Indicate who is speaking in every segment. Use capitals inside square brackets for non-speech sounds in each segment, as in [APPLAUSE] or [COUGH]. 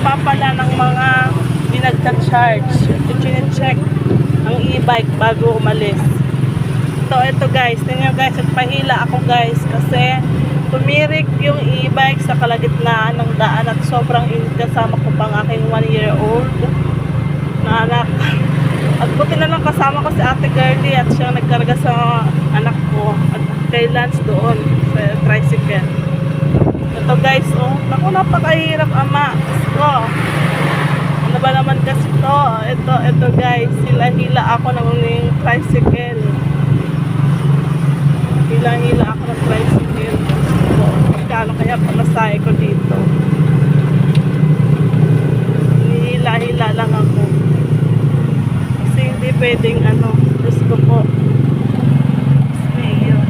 Speaker 1: pa pala ng mga dinagda-charge. check ang e-bike bago umalis. Ito, ito guys. Tingnan guys, nagpahila ako guys kasi tumirik yung e-bike sa kalagitnaan ng daan at sobrang init kasama ko pang aking one year old na anak. [LAUGHS] At buti na lang kasama ko si Ate Girlie at siya nagkarga sa anak ko at kay Lance doon sa tricycle. Naku napakahirap ama. Ko. Ano ba naman kasi to? Ito, ito guys, hila-hila ako ng tricycle. Hila-hila ako ng tricycle. So, magkano kaya pamasahe ko dito? Hila-hila lang ako. Kasi hindi pwedeng ano, Diyos ko po. Mayor.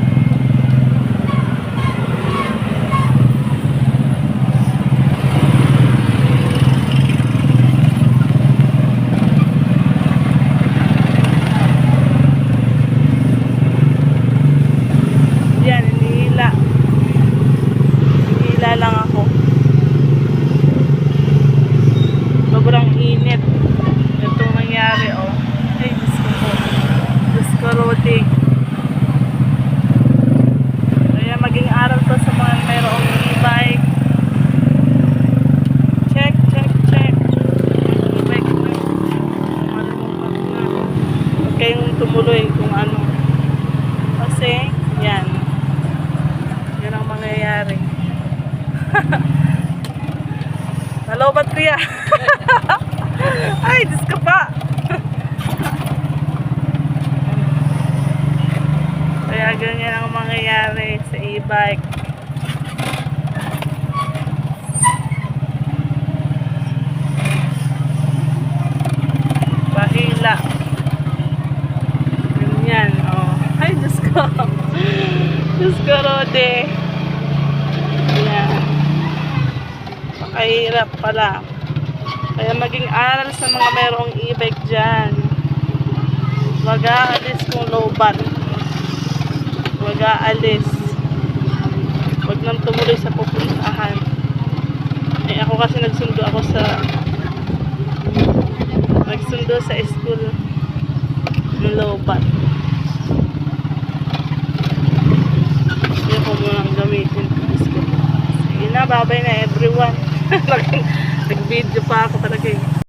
Speaker 1: Hinihila. Hinihila lang ako. Sobrang init. Ito nangyari, oh. Ay, Diyos ko po. Diyos ko, Rodi. Kaya maging aral to sa mga mayroong e-bike. Check, check, check. E-bike. Huwag kayong tumuloy kung ano. Kasi. Yan ang mangyayari. Ba't kuya? Ay, Diyos ko pa. Kaya ganyan ang mangyayari sa e-bike. Bahila. Ganyan, oh. Ay, Diyos ko. Diyos ko, Rode. Yan. Pakahirap pala. Kaya maging aral sa mga mayroong e-bike dyan. Huwag aalis kung low-bat. Huwag aalis. Huwag nang tumuloy sa pupuntahan. Eh ako kasi nagsundo ako sa nagsundo sa school ng low-bat. Hindi ko munang gamitin. Sige na, babay na everyone. [LAUGHS] Nag- Nag-video pa ako talaga eh.